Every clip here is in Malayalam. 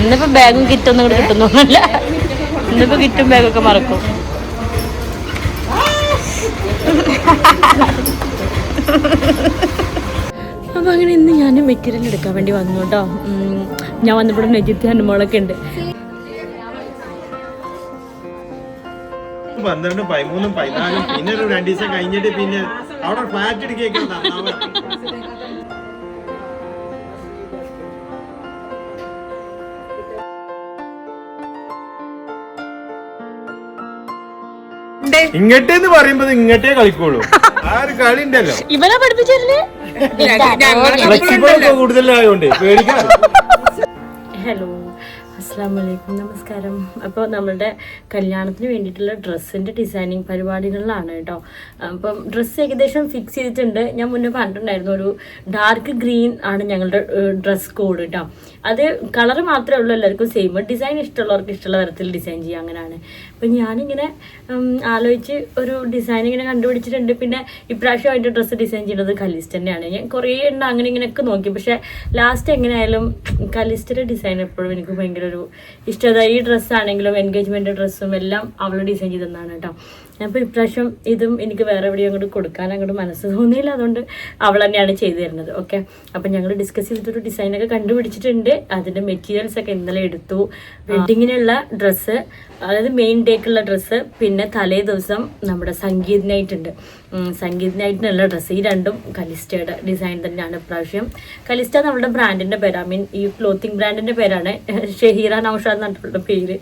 ഇന്നിപ്പോ ബാഗും കിറ്റൊന്നും കൂടെ കിട്ടുന്നൊന്നുമില്ല. ഇന്നിപ്പോ കിറ്റും ബാഗൊക്കെ മറക്കും. അപ്പോൾ അങ്ങനെ ഇന്ന് ഞാൻ മെറ്റീരിയൽ എടുക്കാൻ വേണ്ടി വന്നു കേട്ടോ. ഞാൻ വന്നപ്പോൾ നെജിത്ത് ഹനുമോളൊക്കെ ഉണ്ട്. പന്ത്രണ്ട് പതിമൂന്നും പതിനാലും പിന്നെ ഒരു രണ്ടു ദിവസം കഴിഞ്ഞിട്ട് പിന്നെ അവിടെ ഫ്ലാറ്റ് എടുക്കേക്ക് ഇങ്ങട്ടേന്ന് പറയുമ്പോ ഇങ്ങട്ടേ കളിക്കോളൂ. ആ ഒരു കളി ഉണ്ടല്ലോ ഇവനാ പഠിപ്പിച്ചല്ലേ ഫ്ലെക്സിബിൾ ഒക്കെ കൂടുതലായതുകൊണ്ട് പേടിക്കാൻ ഹലോ. അസ്സാം വലൈക്കും നമസ്കാരം. അപ്പോൾ നമ്മളുടെ കല്യാണത്തിന് വേണ്ടിയിട്ടുള്ള ഡ്രസ്സിന്റെ ഡിസൈനിങ് പരിപാടികളിലാണ് കേട്ടോ. അപ്പം ഡ്രസ്സ് ഏകദേശം ഫിക്സ് ചെയ്തിട്ടുണ്ട്. ഞാൻ മുന്നേ പറഞ്ഞിട്ടുണ്ടായിരുന്നു ഒരു ഡാർക്ക് ഗ്രീൻ ആണ് ഞങ്ങളുടെ ഡ്രസ് കോഡ് കേട്ടോ അത് കളർ മാത്രമേ ഉള്ളൂ എല്ലാവർക്കും സെയിം ഡിസൈൻ ഇഷ്ടമുള്ളവർക്ക് ഇഷ്ടമുള്ള തരത്തിൽ ഡിസൈൻ ചെയ്യാം അങ്ങനെയാണ്. അപ്പം ഞാനിങ്ങനെ ആലോചിച്ച് ഒരു ഡിസൈൻ ഇങ്ങനെ കണ്ടുപിടിച്ചിട്ടുണ്ട്. പിന്നെ ഇപ്രാവശ്യം അതിന്റെ ഡ്രസ്സ് ഡിസൈൻ ചെയ്യുന്നത് കലിസ്റ്റ് തന്നെയാണ്. ഞാൻ കുറേ എണ്ണം അങ്ങനെ ഇങ്ങനെയൊക്കെ നോക്കി. പക്ഷേ ലാസ്റ്റ് എങ്ങനെയായാലും കലിസ്റ്റയുടെ ഡിസൈൻ എപ്പോഴും എനിക്ക് ഭയങ്കര ഒരു ഇഷ്ടത ഈ ഡ്രസ്സാണെങ്കിലും എൻഗേജ്മെന്റ് ഡ്രസ്സും എല്ലാം അവൾ ഡിസൈൻ ചെയ്തതാണ് കേട്ടോ. അപ്പോൾ ഇപ്രാവശ്യം ഇതും എനിക്ക് വേറെ എവിടെയും അങ്ങോട്ട് കൊടുക്കാൻ അങ്ങോട്ട് മനസ്സ് തോന്നിയില്ല. അതുകൊണ്ട് അവൾ തന്നെയാണ് ചെയ്തു തരുന്നത്. ഓക്കെ അപ്പം ഞങ്ങൾ ഡിസ്കസ് ചെയ്തിട്ടൊരു ഡിസൈനൊക്കെ കണ്ടുപിടിച്ചിട്ടുണ്ട്. അതിന്റെ മെറ്റീരിയൽസ് ഒക്കെ ഇന്നലെ എടുത്തു. വെഡിങ്ങിനുള്ള ഡ്രസ്സ് അതായത് മെയിൻ ഡേക്കുള്ള ഡ്രസ്സ് പിന്നെ തലേ ദിവസം നമ്മുടെ സംഗീത് നൈറ്റ് ഉണ്ട്. സംഗീത് നൈറ്റിനുള്ള ഡ്രസ്സ് ഈ രണ്ടും കലിസ്റ്റയുടെ ഡിസൈൻ തന്നെയാണ് ഇപ്രാവശ്യം. കലിസ്റ്റ നമ്മുടെ ബ്രാൻഡിന്റെ പേര്. ഐ മീൻ ഈ ക്ലോത്തിങ് ബ്രാൻഡിന്റെ പേരാണ്. ഷെഹീറ നൌഷാദ് എന്നിട്ടുള്ള പേര്.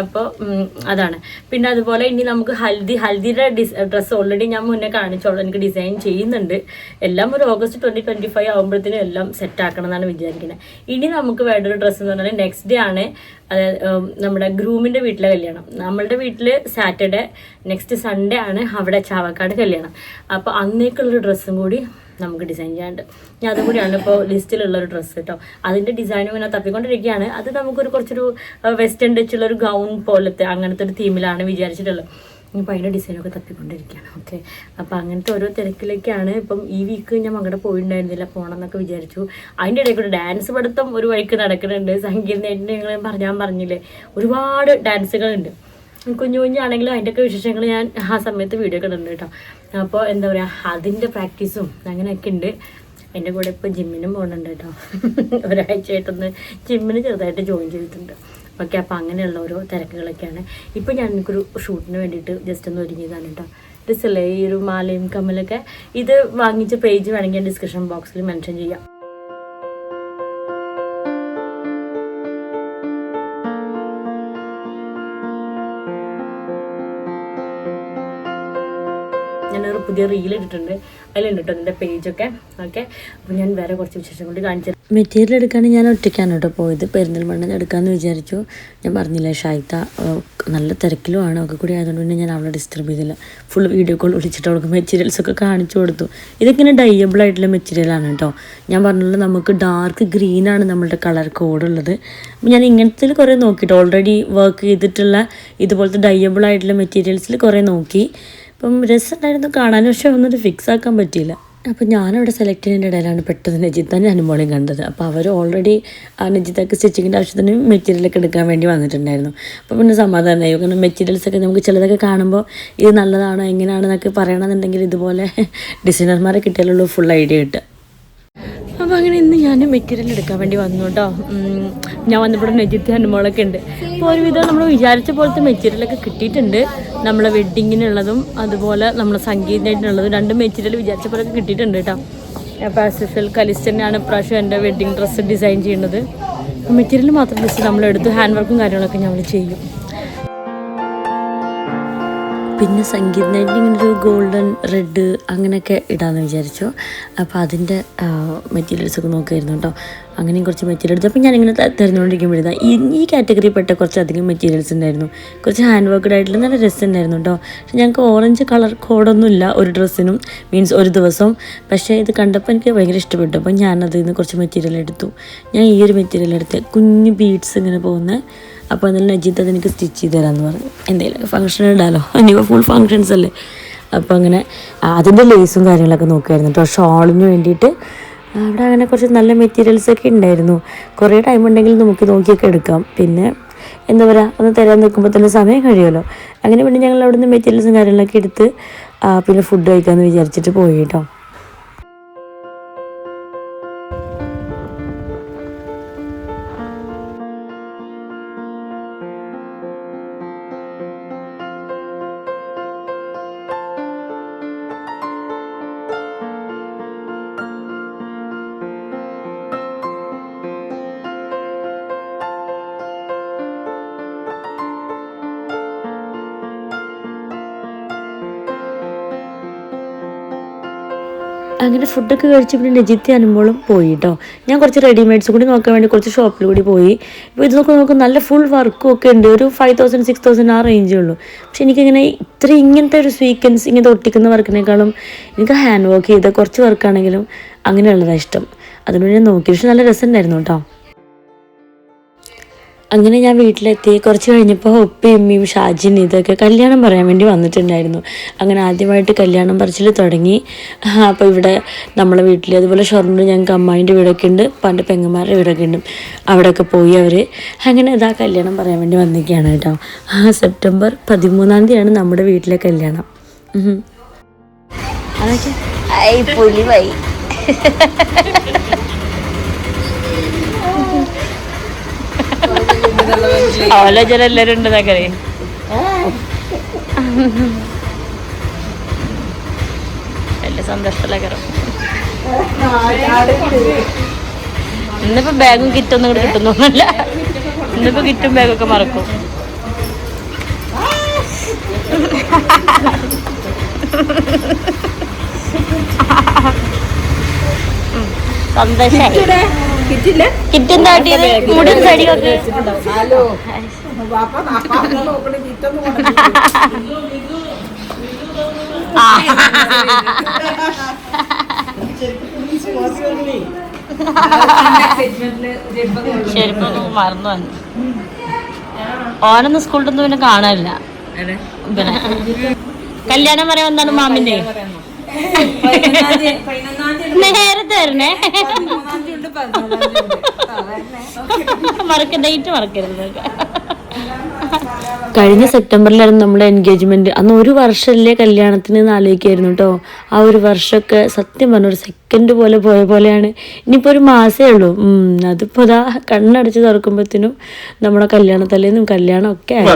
അപ്പോൾ അതാണ്. പിന്നെ അതുപോലെ ഇനി നമുക്ക് ഹൽദി ഹൽദിയുടെ ഡിസ് ഡ്രസ്സ് ഓൾറെഡി ഞാൻ മുന്നേ കാണിച്ചോളൂ. എനിക്ക് ഡിസൈൻ ചെയ്യുന്നുണ്ട്. എല്ലാം ഒരു ഓഗസ്റ്റ് ട്വന്റി ട്വന്റി ഫൈവ് ആകുമ്പോഴത്തേനും എല്ലാം സെറ്റ് ആക്കണം എന്നാണ് വിചാരിക്കുന്നത് ഇനി നമുക്ക് വേണ്ടൊരു ഡ്രസ്സ് എന്ന് പറഞ്ഞാൽ നെക്സ്റ്റ് ഡേ ആണ് അതായത് നമ്മുടെ ഗ്രൂമിന്റെ വീട്ടിലെ കല്യാണം. നമ്മളുടെ വീട്ടിൽ സാറ്റർഡേ നെക്സ്റ്റ് സൺഡേ ആണ് അവിടെ ചാവക്കാട് കല്യാണം. അപ്പോൾ അന്നേക്കുള്ളൊരു ഡ്രസ്സും കൂടി നമുക്ക് ഡിസൈൻ ചെയ്യാനുണ്ട്. ഞാൻ അതും കൂടിയാണ് ഇപ്പോൾ ലിസ്റ്റിലുള്ള ഒരു ഡ്രസ്സ് കേട്ടോ. അതിന്റെ ഡിസൈനും ഇങ്ങനെ തപ്പിക്കൊണ്ടിരിക്കുകയാണ്. അത് നമുക്കൊരു കുറച്ചൊരു വെസ്റ്റേൺ ടച്ചുള്ള ഒരു ഗൗൺ പോലത്തെ അങ്ങനത്തെ ഒരു തീമിലാണ് വിചാരിച്ചിട്ടുള്ളത്. ഇനിയിപ്പോൾ അതിന്റെ ഡിസൈനൊക്കെ തപ്പിക്കൊണ്ടിരിക്കുകയാണ്. ഓക്കെ അപ്പോൾ അങ്ങനത്തെ ഓരോ തിരക്കിലേക്കാണ് ഇപ്പം ഈ വീക്ക് ഞാൻ അങ്ങോട്ട് പോയിട്ടുണ്ടായിരുന്നില്ല പോകണം എന്നൊക്കെ വിചാരിച്ചു അതിന്റെ ഇടയ്ക്ക് ഡാൻസ് പഠിത്തം ഒരു വഴിക്ക് നടക്കുന്നുണ്ട്. സംഗീതമായിട്ട് ഞങ്ങൾ പറഞ്ഞാൽ പറഞ്ഞില്ലേ? ഒരുപാട് ഡാൻസുകളുണ്ട് കുഞ്ഞു കുഞ്ഞാണെങ്കിലും അതിന്റെയൊക്കെ വിശേഷങ്ങൾ ഞാൻ ആ സമയത്ത് വീഡിയോ ഒക്കെ ഇടുന്നുണ്ട് കേട്ടോ. അപ്പോൾ എന്താ പറയുക അതിന്റെ പ്രാക്ടീസും അങ്ങനെയൊക്കെ ഉണ്ട്. എന്റെ കൂടെ ഇപ്പോൾ ജിമ്മിനും പോകുന്നുണ്ട് കേട്ടോ. ഒരാഴ്ചയായിട്ടൊന്ന് ജിമ്മിന് ചെറുതായിട്ട് ജോയിൻ ചെയ്തിട്ടുണ്ട്. ഓക്കെ അപ്പോൾ അങ്ങനെയുള്ള ഓരോ തിരക്കുകളൊക്കെയാണ്. ഇപ്പോൾ ഞാൻ എനിക്കൊരു ഷൂട്ടിന് വേണ്ടിയിട്ട് ജസ്റ്റ് ഒന്ന് ഒരുങ്ങിയതാണ് കേട്ടോ ഡ്രസ്സല്ലേ ഈ ഒരു മാലയും കമ്മലൊക്കെ ഇത് വാങ്ങിച്ച പേജ് വേണമെങ്കിൽ ഡിസ്ക്രിപ്ഷൻ ബോക്സിൽ മെൻഷൻ ചെയ്യാം. ഞാനൊരു പുതിയ റീൽ ഇട്ടിട്ടുണ്ട്. അതിലുണ്ട് കേട്ടോ എന്റെ പേജൊക്കെ. ഓക്കെ. അപ്പോൾ ഞാൻ വേറെ കുറച്ച് വിശേഷം കൊണ്ട് കാണിച്ചു മെറ്റീരിയൽ എടുക്കാണെങ്കിൽ ഞാൻ ഒറ്റയ്ക്കാണ് കേട്ടോ പോയത്. പെരിന്തൽമണ്ണ എടുക്കാമെന്ന് വിചാരിച്ചു. ഞാൻ പറഞ്ഞില്ല ഷായിത്ത നല്ല തിരക്കിലുമാണ് ഒക്കെ കൂടി ആയതുകൊണ്ട് പിന്നെ ഞാൻ അവളെ ഡിസ്റ്റർബ് ചെയ്തില്ല. ഫുൾ വീഡിയോ കോൾ വിളിച്ചിട്ട് അവൾക്ക് മെറ്റീരിയൽസ് ഒക്കെ കാണിച്ചു കൊടുത്തു. ഇതൊക്കെ ഡയബിൾ ആയിട്ടുള്ള മെറ്റീരിയലാണ് കേട്ടോ. ഞാൻ പറഞ്ഞല്ലോ നമുക്ക് ഡാർക്ക് ഗ്രീനാണ് നമ്മളുടെ കളർ കോഡ് ഉള്ളത്. അപ്പോൾ ഞാൻ ഇങ്ങനത്തിൽ കുറേ നോക്കിയിട്ട് ഓൾറെഡി വർക്ക് ചെയ്തിട്ടുള്ള ഇതുപോലത്തെ ഡയബിൾ ആയിട്ടുള്ള മെറ്റീരിയൽസിൽ കുറേ നോക്കി. അപ്പം രസമുണ്ടായിരുന്നു കാണാൻ പക്ഷെ ഒന്നും ഫിക്സ് ആക്കാൻ പറ്റിയില്ല. അപ്പോൾ ഞാനവിടെ സെലക്ട് ചെയ്യുന്നതിന്റെ ഇടയിലാണ് പെട്ടെന്ന് നജിത്താൻ അനുമോളെയും കണ്ടത്. അപ്പോൾ അവർ ഓൾറെഡി ആ നജിത്താക്ക് സ്റ്റിച്ചിങ്ങിന്റെ ആവശ്യത്തിന് മെറ്റീരിയലൊക്കെ എടുക്കാൻ വേണ്ടി വന്നിട്ടുണ്ടായിരുന്നു. അപ്പോൾ പിന്നെ സമാധാനമായി. കാരണം മെറ്റീരിയൽസൊക്കെ നമുക്ക് ചിലതൊക്കെ കാണുമ്പോൾ ഇത് നല്ലതാണോ എങ്ങനെയാണെന്നൊക്കെ പറയണമെന്നുണ്ടെങ്കിൽ ഇതുപോലെ ഡിസൈനർമാരെ കിട്ടിയാലുള്ളൂ ഫുൾ ഐഡിയ കിട്ടുക. അപ്പോൾ അങ്ങനെ ഇന്ന് ഞാൻ മെറ്റീരിയൽ എടുക്കാൻ വേണ്ടി വന്നു കേട്ടോ ഞാൻ വന്നപ്പോൾ നെജിത്ത് ഹനുമോളൊക്കെ ഉണ്ട്. അപ്പോൾ ഒരുവിധം നമ്മൾ വിചാരിച്ച പോലത്തെ മെറ്റീരിയലൊക്കെ കിട്ടിയിട്ടുണ്ട്. നമ്മളെ വെഡ്ഡിങ്ങിനുള്ളതും അതുപോലെ നമ്മളെ സംഗീതത്തിനുള്ളതും രണ്ട് മെറ്റീരിയൽ വിചാരിച്ച പോലൊക്കെ കിട്ടിയിട്ടുണ്ട് കേട്ടോ അപ്പോൾ ആസ് യൂഷ്വൽ കലിസ്റ്റ് തന്നെയാണ് ഇപ്രാവശ്യം എന്റെ വെഡ്ഡിങ് ഡ്രസ്സ് ഡിസൈൻ ചെയ്യുന്നത്. മെറ്റീരിയൽ മാത്രം ജസ്റ്റ് നമ്മളെടുത്ത് ഹാൻഡ് വർക്കും കാര്യങ്ങളൊക്കെ ഞങ്ങൾ ചെയ്യും. പിന്നെ സംഗീതനായിട്ട് ഇങ്ങനെ ഒരു ഗോൾഡൻ റെഡ് അങ്ങനെയൊക്കെ ഇടാമെന്ന് വിചാരിച്ചു. അപ്പോൾ അതിന്റെ മെറ്റീരിയൽസ് ഒക്കെ നോക്കുമായിരുന്നു കേട്ടോ അങ്ങനെയും കുറച്ച് മെറ്റീരിയൽ മെറ്റീരിയൽസ് അപ്പോൾ ഞാനിങ്ങനെ തിരഞ്ഞുകൊണ്ടിരിക്കുമ്പോഴേ ഈ ഈ കാറ്റഗറിയിൽപ്പെട്ട കുറച്ചധികം മെറ്റീരിയൽസ് ഉണ്ടായിരുന്നു. കുറച്ച് ഹാൻഡ് വർക്ക്ഡ് ആയിട്ടുള്ള നല്ല ഡ്രസ്സ് ഉണ്ടായിരുന്നു കേട്ടോ പക്ഷെ ഞങ്ങൾക്ക് ഓറഞ്ച് കളർ കോഡൊന്നുമില്ല ഒരു ഡ്രസ്സിനും മീൻസ് ഒരു ദിവസം. പക്ഷേ ഇത് കണ്ടപ്പോൾ എനിക്ക് ഭയങ്കര ഇഷ്ടപ്പെട്ടു. അപ്പോൾ ഞാനതിൽ നിന്ന് കുറച്ച് മെറ്റീരിയൽ എടുത്തു. ഞാൻ ഈ ഒരു മെറ്റീരിയൽ എടുത്ത് കുഞ്ഞു ബീഡ്സ് ഇങ്ങനെ പോകുന്ന അപ്പോൾ എന്നാലും നജീത്ത് അതെനിക്ക് സ്റ്റിച്ച് ചെയ്ത് തരാമെന്ന് പറഞ്ഞു. എന്തെങ്കിലും ഫംഗ്ഷൻ ഉണ്ടല്ലോ ഇനിയിപ്പോൾ ഫുൾ ഫങ്ഷൻസ് അല്ലേ? അപ്പോൾ അങ്ങനെ അതിന്റെ ലേസും കാര്യങ്ങളൊക്കെ നോക്കുമായിരുന്നു കേട്ടോ. ഷോളിന് വേണ്ടിയിട്ട് അവിടെ അങ്ങനെ കുറച്ച് നല്ല മെറ്റീരിയൽസൊക്കെ ഉണ്ടായിരുന്നു. കുറേ ടൈം ഉണ്ടെങ്കിൽ നമുക്ക് നോക്കിയൊക്കെ എടുക്കാം. പിന്നെ എന്താ പറയുക ഒന്ന് തരാൻ നിൽക്കുമ്പോൾ തന്നെ സമയം കഴിയുമല്ലോ. അങ്ങനെ വേണ്ടി ഞങ്ങൾ അവിടുന്ന് മെറ്റീരിയൽസും കാര്യങ്ങളൊക്കെ എടുത്ത് പിന്നെ ഫുഡ് കഴിക്കാമെന്ന് വിചാരിച്ചിട്ട് പോയി കേട്ടോ. അങ്ങനെ ഫുഡൊക്കെ കഴിച്ച് പിന്നെ നജിത്തി അനുമോളും പോയി കേട്ടോ ഞാൻ കുറച്ച് റെഡിമെയ്ഡ്സ് കൂടി നോക്കാൻ വേണ്ടി കുറച്ച് ഷോപ്പിൽ കൂടി പോയി. ഇപ്പോൾ ഇത് നോക്കുമ്പോൾ നോക്കും നല്ല ഫുൾ വർക്കും ഒക്കെ ഉണ്ട്. ഒരു ഫൈവ് തൗസൻഡ് സിക്സ് തൗസൻഡ് ആ റേഞ്ചേ ഉള്ളൂ. പക്ഷെ എനിക്കിങ്ങനെ ഇത്ര ഇങ്ങനത്തെ ഒരു സ്വീക്കൻസ് ഇങ്ങനെ ഒട്ടിക്കുന്ന വർക്കിനേക്കാളും എനിക്ക് ഹാൻഡ് വർക്ക് ചെയ്ത കുറച്ച് വർക്കാണെങ്കിലും അങ്ങനെയുള്ളതാണ് ഇഷ്ടം. അതുകൊണ്ട് ഞാൻ നോക്കി. പക്ഷെ നല്ല രസമുണ്ടായിരുന്നു കേട്ടോ. അങ്ങനെ ഞാൻ വീട്ടിലെത്തി. കുറച്ച് കഴിഞ്ഞപ്പോൾ ഉപ്പയും ഉമ്മയും ഷാജിൻ ഇതൊക്കെ കല്യാണം പറയാൻ വേണ്ടി വന്നിട്ടുണ്ടായിരുന്നു. അങ്ങനെ ആദ്യമായിട്ട് കല്യാണം പറച്ചിൽ തുടങ്ങി. അപ്പോൾ ഇവിടെ നമ്മളെ വീട്ടിൽ അതുപോലെ ഷൊർണൂർ ഞങ്ങൾക്ക് അമ്മായിന്റെ വീടൊക്കെ ഉണ്ട്. പണ്ട് പെങ്ങന്മാരുടെ വീടൊക്കെ ഉണ്ട്. അവിടെയൊക്കെ പോയി അവർ അങ്ങനെ ഇതാ കല്യാണം പറയാൻ വേണ്ടി വന്നിരിക്കുകയാണ് കേട്ടോ. സെപ്റ്റംബർ പതിമൂന്നാം തീയതിയാണ് നമ്മുടെ വീട്ടിലെ കല്യാണം. അതൊക്കെ. ആലോചന ചില ഉണ്ട് വലിയ സന്തോഷത്തിലേക്കറും ഇന്നിപ്പോ ബാഗും കിറ്റൊന്നും കൂടെ കിട്ടുന്നൊന്നുമില്ല ഇന്നിപ്പോ കിറ്റും ബാഗൊക്കെ മറക്കും. സന്തോഷായി മുടി മറന്നു വന്നു. ഓനൊന്നും സ്കൂളിലൊന്നും പിന്നെ കാണാനില്ല. പിന്നെ. കല്യാണം വരെ വന്നാണ് മാമിന്റെ. നേരത്തെ വരണേ. മറക്ക ഡേറ്റ് മറക്കരുത്. കഴിഞ്ഞ സെപ്റ്റംബറിലായിരുന്നു നമ്മുടെ എൻഗേജ്മെന്റ് അന്ന് ഒരു വർഷമല്ലേ കല്യാണത്തിന് എന്ന് ആലോചിക്കായിരുന്നു കേട്ടോ ആ ഒരു വർഷമൊക്കെ സത്യം പറഞ്ഞ ഒരു സെക്കൻഡ് പോലെ പോയ പോലെയാണ്. ഇനിയിപ്പോൾ ഒരു മാസേ ഉള്ളൂ. ഉം, അതിപ്പോ ഇതാ കണ്ണടച്ച് തുറക്കുമ്പോഴത്തേനും നമ്മുടെ കല്യാണത്തലേന്നും കല്യാണം ഒക്കെ ആയി.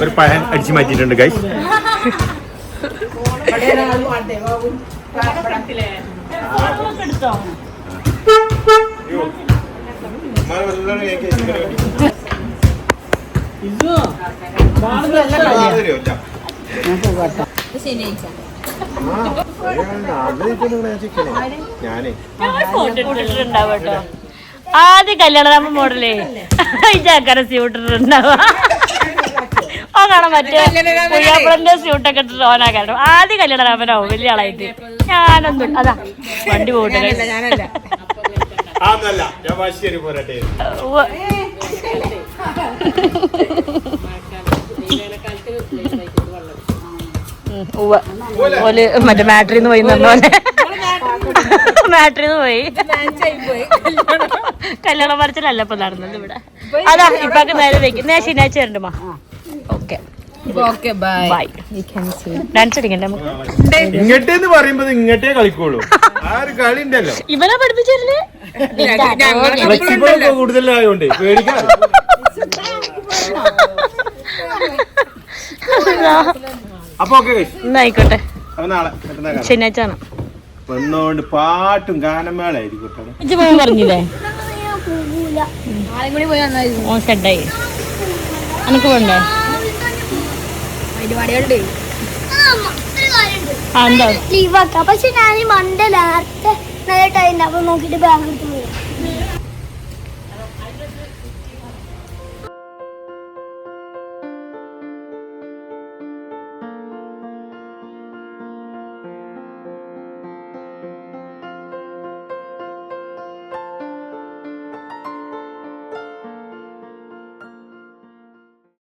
ഒരു പഴം അടിച്ചു മാറ്റിയിട്ടുണ്ട് ഗൈ ഞാനേ. കല്യാണ നമ്മ ആദ്യം കല്യാണരാമ മോഡലേ. ഇജാക്കാരെ സ്യൂട്ടിട്ടുണ്ടാവുക ഓ കാണാൻ മറ്റേ പുയ്യാപ്പളന്റെ സ്യൂട്ടൊക്കെ ഇട്ടിട്ട് ഓനാ കാരണം ആദ്യം കല്യാണരാമനാവും വലിയ ആളായിട്ട്. ഞാനൊന്നും അതാ വണ്ടി പോട്ടെ ഓൽ മറ്റേ ബാറ്ററിന്ന് പോയി പോലെ. മാട്രിന്ന് പോയി. കല്യാണം പറച്ചിലല്ല ഇപ്പൊ നടന്നത് ഇവിടെ. അതാ ഇപ്പൊക്കെ നേരെ വെക്കും. ഞാൻ ശനിയാഴ്ച വരണ്ട മാ. ഓക്കെ. ഇങ്ങട്ടേന്ന് പറയുമ്പോ ഇങ്ങട്ടേ കളിക്കുള്ളൂ. ആ ഒരു കളി ഉണ്ടല്ലോ. ഇവനെ പഠിപ്പിച്ചല്ലേ കൂടുതലായോണ്ട് പേടിക്കാൻ അപ്പൊ എന്നായിക്കോട്ടെ. ശനിയാഴ്ച വന്നോണ്ട് പാട്ടും ഗാനമേളായിരിക്കും പറഞ്ഞില്ലേ? ഓ ഷെഡായി അനക്ക് വേണ്ടേ പരിപാടികളുണ്ട് ആ എന്താ? ലീവാക്കാം പക്ഷെ ഞാൻ ഈ മൺഡേ നേരത്തെ നല്ല ടൈം അപ്പൊ നോക്കിട്ട് ബാങ്ക് എടുത്ത്